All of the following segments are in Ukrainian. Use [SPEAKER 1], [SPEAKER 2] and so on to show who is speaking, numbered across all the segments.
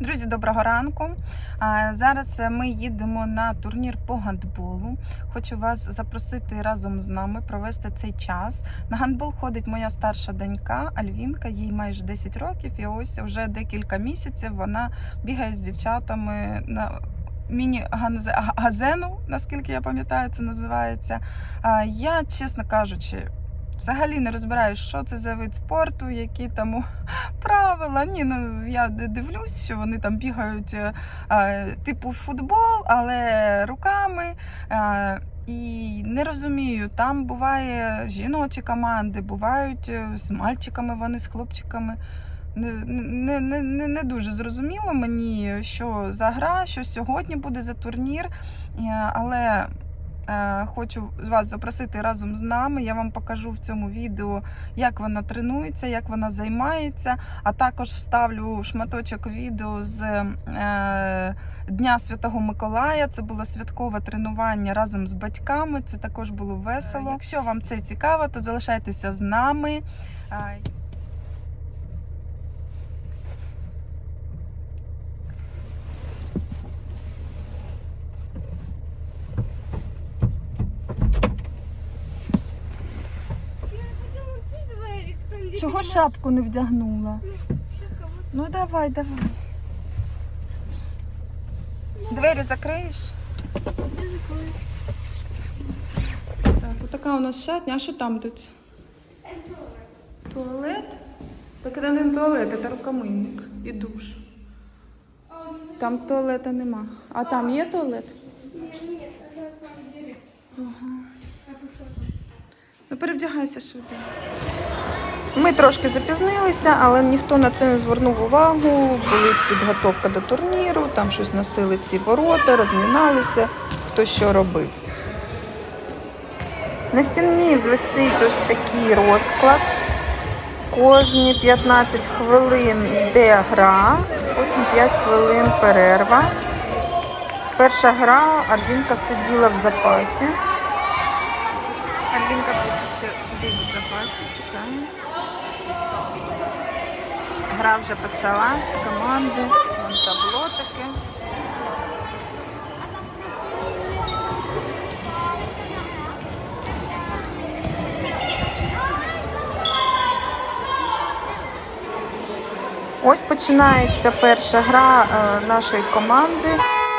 [SPEAKER 1] Друзі, доброго ранку. Зараз ми їдемо на турнір по гандболу. Хочу вас запросити разом з нами провести цей час. На гандбол ходить моя старша донька Альвінка, їй майже 10 років, і ось вже декілька місяців вона бігає з дівчатами на міні-газену, наскільки я пам'ятаю, це називається. Я, чесно кажучи, взагалі не розбираю, що це за вид спорту, які там правила. Ні, ну я дивлюсь, що вони там бігають е, е, типу футбол, але руками. Е, і не розумію, там буває жіночі команди, бувають е, з мальчиками, вони з хлопчиками. Не, не, не, не, дуже зрозуміло мені, що за гра, що сьогодні буде за турнір. Е, Але хочу вас запросити разом з нами. Я вам покажу в цьому відео, як вона тренується, як вона займається. А також вставлю шматочок відео з е, Дня Святого Миколая. Це було святкове тренування разом з батьками. Це також було весело. Якщо вам це цікаво, то залишайтеся з нами. Е, Чого шапку не вдягнула? Ну давай, давай. Двері закриєш? Так, отака у нас шатня. А що там тут? Туалет? Так це не туалет, це рукомийник і душ. Там туалета нема. А там є туалет? Ну перевдягайся швидко. Ми трошки запізнилися, але ніхто на це не звернув увагу. Була підготовка до турніру, там щось носили ці ворота, розміналися, хто що робив. На стіні висить ось такий розклад. Кожні 15 хвилин йде гра, потім 5 хвилин перерва. Перша гра Альвінка сиділа в запасі. Альвінка поки що сидить в запасі, чекає. Гра вже почалась, команди, вон табло таке. Ось починається перша гра е, нашої команди.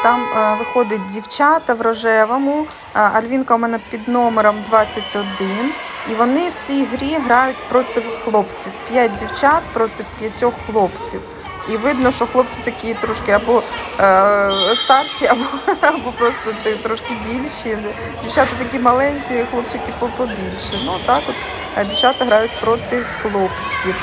[SPEAKER 1] Там е, виходить дівчата в рожевому. Е, Альвінка у мене під номером 21. І вони в цій грі грають проти хлопців. П'ять дівчат проти п'ятьох хлопців. І видно, що хлопці такі трошки або е, старші, або, або просто трошки більші. Дівчата такі маленькі, хлопчики по- побільше. Ну так от е, дівчата грають проти хлопців.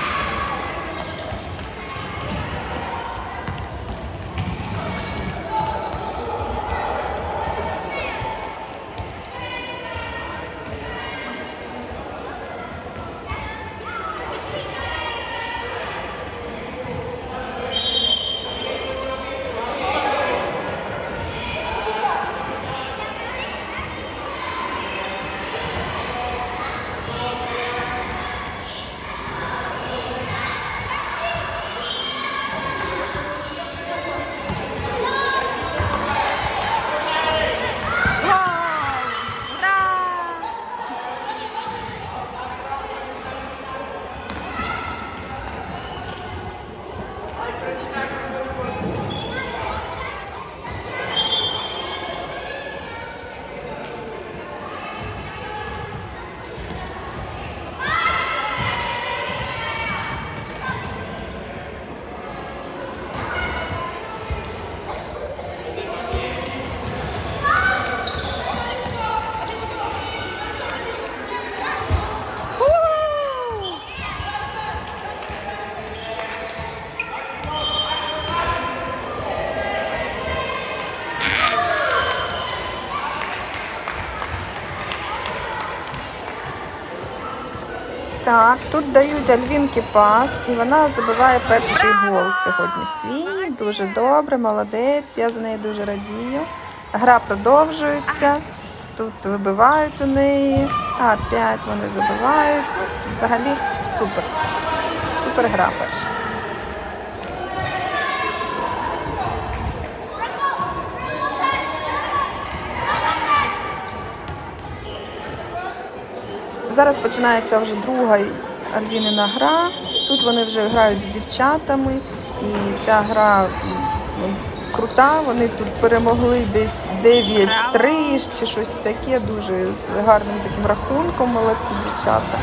[SPEAKER 1] Так, тут дають Альвінки пас, і вона забиває перший гол сьогодні свій. Дуже добре, молодець. Я за нею дуже радію. Гра продовжується. Тут вибивають у неї. А, п'ять вони забивають. Ну, взагалі супер. Супер гра перша. Зараз починається вже друга Альвінина гра. Тут вони вже грають з дівчатами, і ця гра м, крута. Вони тут перемогли десь 9-3 чи щось таке, дуже з гарним таким рахунком. Молодці дівчата.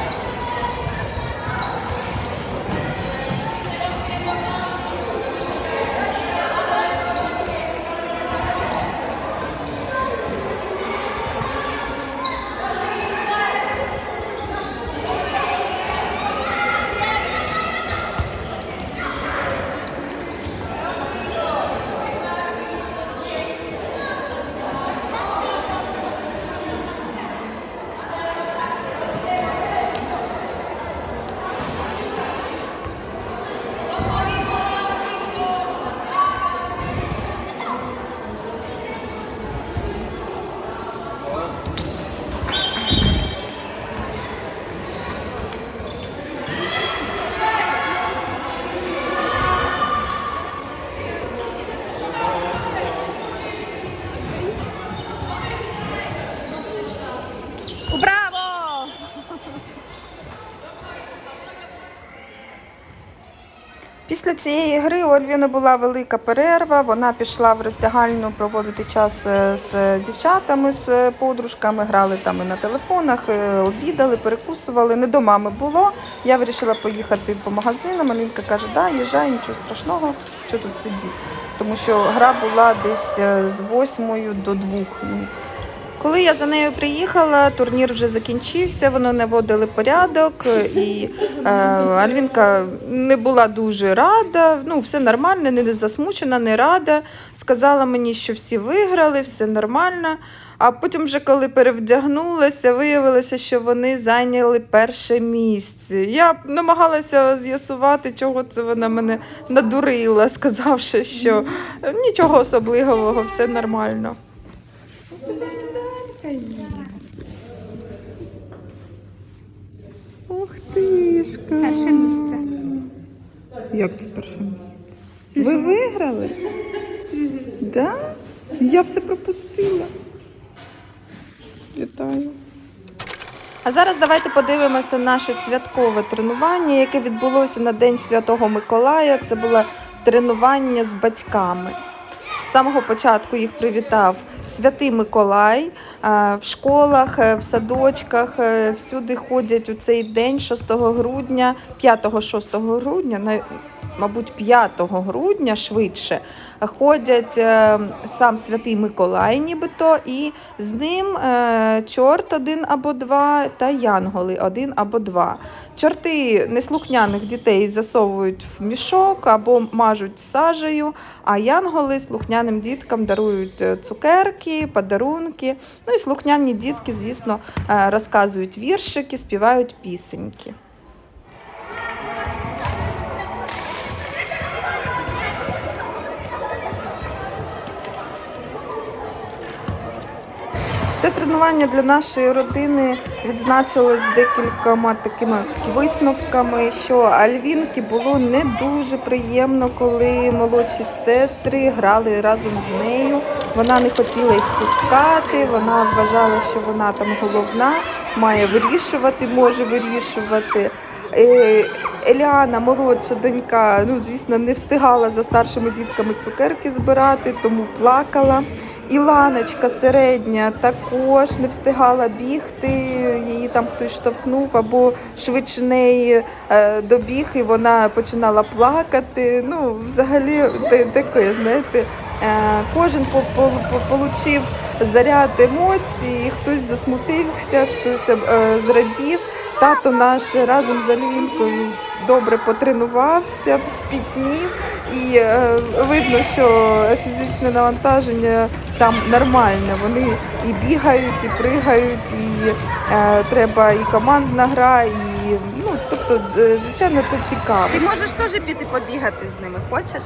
[SPEAKER 1] Після цієї гри у Альвіни була велика перерва. Вона пішла в роздягальню проводити час е, з дівчатами, з е, подружками, грали там і на телефонах, е, обідали, перекусували. Не до мами було. Я вирішила поїхати по магазинам. Алінка каже, да, їжджай, нічого страшного, що тут сидіти. Тому що гра була десь з восьмою до двох. Коли я за нею приїхала, турнір вже закінчився, вони наводили порядок, і е, Альвінка не була дуже рада. Ну, все нормально, не засмучена, не рада. Сказала мені, що всі виграли, все нормально. А потім, вже коли перевдягнулася, виявилося, що вони зайняли перше місце. Я намагалася з'ясувати, чого це вона мене надурила, сказавши, що нічого особливого, все нормально. Ух тишка.
[SPEAKER 2] Перше місце.
[SPEAKER 1] Як це перше місце? Ви виграли? Да? Я все пропустила. Вітаю. А зараз давайте подивимося наше святкове тренування, яке відбулося на День Святого Миколая. Це було тренування з батьками. З самого початку їх привітав Святий Миколай. Е, В школах, е, в садочках е, всюди ходять у цей день, 6 грудня, 5-6 грудня, мабуть, 5 грудня швидше, ходять е, сам Святий Миколай, нібито, і з ним е, чорт один або два та янголи один або два. Чорти неслухняних дітей засовують в мішок або мажуть сажею, а янголи слухняним діткам дарують е, цукерки, подарунки. Ну і слухняні дітки, звісно, розказують віршики, співають пісеньки. Тренування для нашої родини відзначилось декількома такими висновками, що Альвінки було не дуже приємно, коли молодші сестри грали разом з нею. Вона не хотіла їх пускати, вона вважала, що вона там головна, має вирішувати, може вирішувати. Е, Еліана, молодша донька, ну звісно, не встигала за старшими дітками цукерки збирати, тому плакала. Іланочка середня також не встигала бігти, її там хтось штовхнув або швидше неї е, добіг, і вона починала плакати. Ну, взагалі, таке, знаєте, е, кожен по- по- по- получив заряд емоцій, хтось засмутився, хтось е, зрадів. Тато наш разом з Алінкою добре потренувався, спітнів, і е, видно, що фізичне навантаження там нормальне. Вони і бігають, і пригають, і е, треба і командна гра, і ну тобто, е, звичайно, це цікаво. Ти можеш теж піти побігати з ними, хочеш?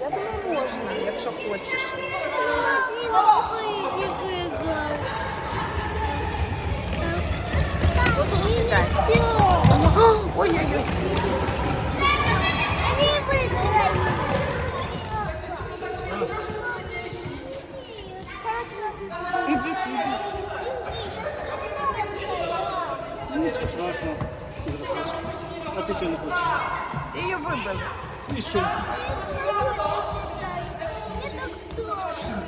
[SPEAKER 1] Я думаю, можна, якщо хочеш. считай. Ой-ой-ой. Идите, идите. Ничего.
[SPEAKER 2] А ты
[SPEAKER 3] что не
[SPEAKER 2] хочешь?
[SPEAKER 3] Ты ее выбыл. И что?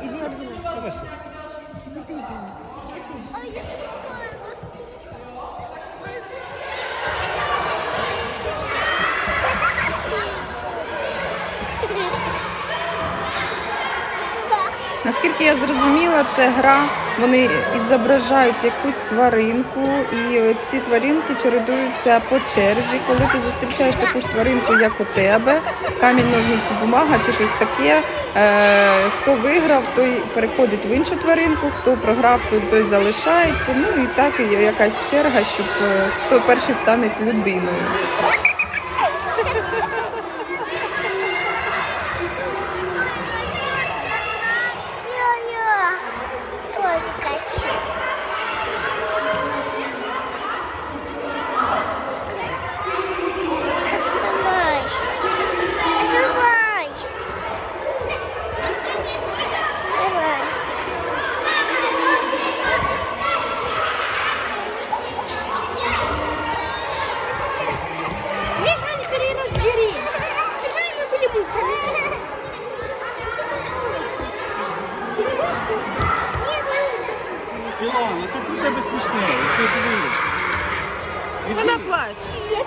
[SPEAKER 3] Иди, Альбина. Хорошо.
[SPEAKER 1] Наскільки я зрозуміла, це гра. Вони зображають якусь тваринку, і ці тваринки чередуються по черзі. Коли ти зустрічаєш таку ж тваринку, як у тебе, камінь, ножниці, бумага чи щось таке. Е, хто виграв, той переходить в іншу тваринку, хто програв, той, той залишається. Ну і так і якась черга, щоб е, хто перший стане людиною.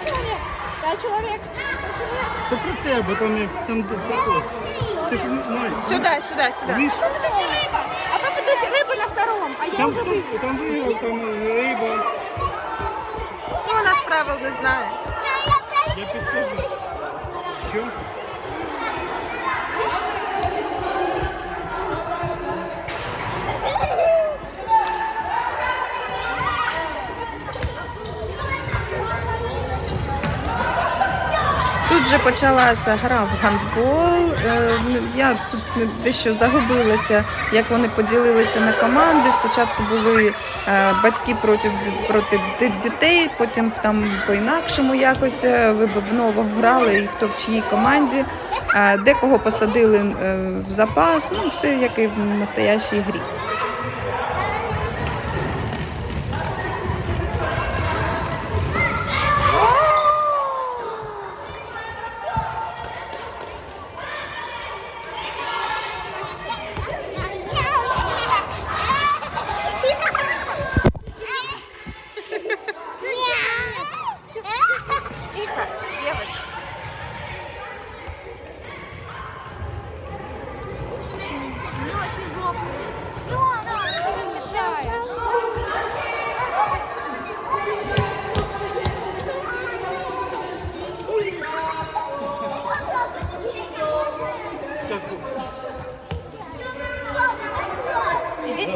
[SPEAKER 4] человек. Я человек. Я человек.
[SPEAKER 2] Це про тебе, там як там таке. Ти ж знаєш.
[SPEAKER 1] Сюди, сюди, сюди.
[SPEAKER 2] Видиш?
[SPEAKER 4] Попытайся рыба. А попытайся рыба на втором. А я
[SPEAKER 2] Там,
[SPEAKER 4] уже
[SPEAKER 2] там,
[SPEAKER 4] выиграл.
[SPEAKER 2] там виграв, там риба.
[SPEAKER 1] Ну, вона ж правил не знає.
[SPEAKER 2] Я підскажу. Що?
[SPEAKER 1] Тут же почалася гра в гандбол. Е, Я тут дещо загубилася, як вони поділилися на команди. Спочатку були е, батьки проти, проти дітей, потім там по-інакшому якось е, вибивново грали, і хто в чиїй команді. Декого посадили в запас, ну все як і в настоящій грі.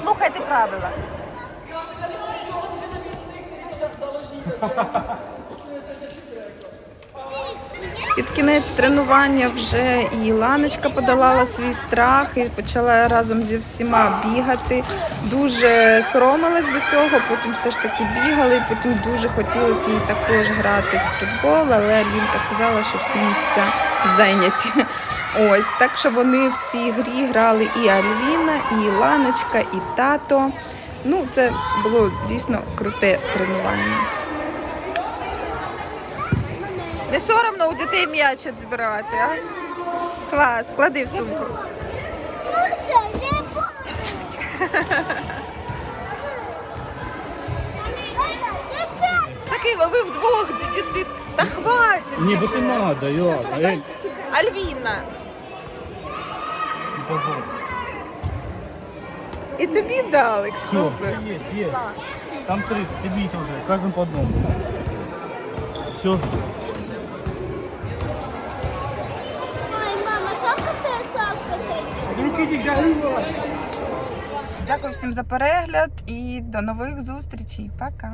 [SPEAKER 1] Слухайте правила. Під кінець тренування вже і Ланочка подолала свій страх і почала разом зі всіма бігати. Дуже соромилась до цього, потім все ж таки бігали, потім дуже хотілося їй також грати в футбол, але Альвінка сказала, що всі місця зайняті. Ось так що вони в цій грі грали і Альвіна, і Ланочка, і тато. Ну, це було дійсно круте тренування. Не соромно у дітей м'яч збирати, а? Клас, клади в сумку. Такий ви вдвох, діти. Та хватить.
[SPEAKER 2] Ні, бо це надо, Ілана.
[SPEAKER 1] Альвіна.
[SPEAKER 2] Бабо.
[SPEAKER 1] І тобі дали,
[SPEAKER 2] Все,
[SPEAKER 1] супер.
[SPEAKER 2] є, є. Там три, тобі теж, кожен по одному. Все.
[SPEAKER 5] Ой, мама, сладко сладко
[SPEAKER 1] Дякую всім за перегляд і до нових зустрічей. Пока.